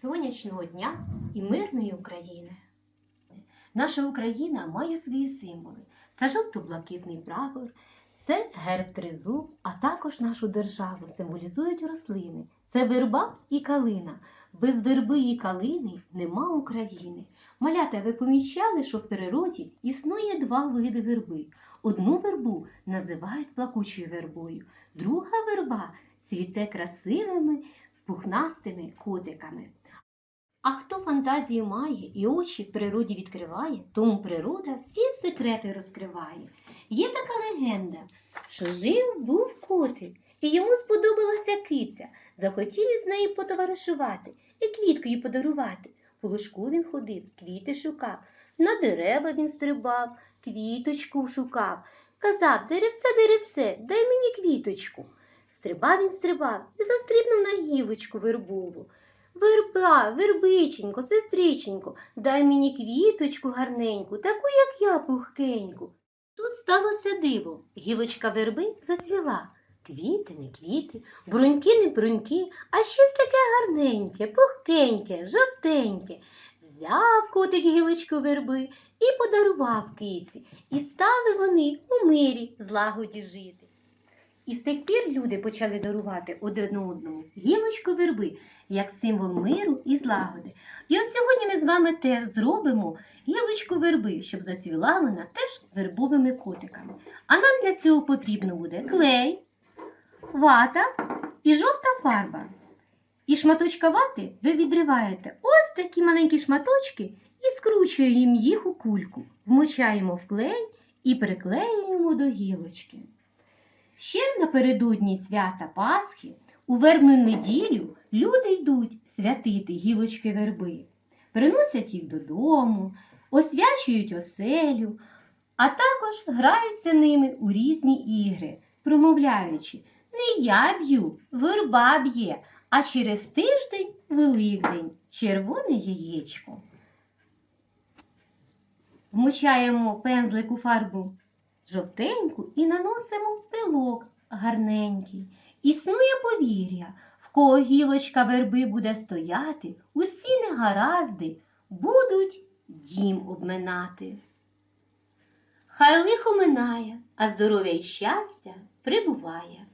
сонячного дня і мирної України. Наша Україна має свої символи. Це жовто-блакитний прапор, це герб тризуб, а також нашу державу символізують рослини. Це верба і калина. Без верби і калини нема України. Малята, ви помічали, що в природі існує два види верби. Одну вербу називають плакучою вербою, друга верба цвіте красивими пухнастими котиками. А хто фантазію має і очі природі відкриває, тому природа всі секрети розкриває. Є така легенда, що жив був котик, і йому сподобалася киця. Захотів із нею потоваришувати і квітку їй подарувати. По лужку він ходив, квіти шукав, на дерева він стрибав, квіточку шукав. Казав, деревце, деревце, дай мені квіточку. Стрибав він стрибав і застрибнув на гілочку вербову. Верба, вербиченько, сестриченько, дай мені квіточку гарненьку, таку, як я, пухкеньку. Тут сталося диво. Гілочка верби зацвіла. Квіти, не квіти, бруньки, не бруньки, а щось таке гарненьке, пухкеньке, жовтеньке. Взяв котик гілочку верби і подарував киці, і стали вони у мирі злагоді жити. І з тих пір люди почали дарувати один одному гілочку верби як символ миру і злагоди. І от сьогодні ми з вами теж зробимо гілочку верби, щоб зацвіла вона теж вербовими котиками. А нам для цього потрібно буде клей, вата і жовта фарба. І шматочка вати ви відриваєте ось такі маленькі шматочки і скручуємо їх у кульку, вмочаємо в клей і приклеюємо до гілочки. Ще напередодні свята Пасхи у вербну неділю люди йдуть святити гілочки верби, приносять їх додому, освячують оселю, а також граються ними у різні ігри, промовляючи не я б'ю, верба б'є, а через тиждень Великдень червоне яєчко. Вмочаємо пензлик у фарбу жовтеньку і наносимо пилок гарненький. Існує повір'я, в кого гілочка верби буде стояти, усі негаразди будуть дім обминати. Хай лихо минає, а здоров'я і щастя прибуває.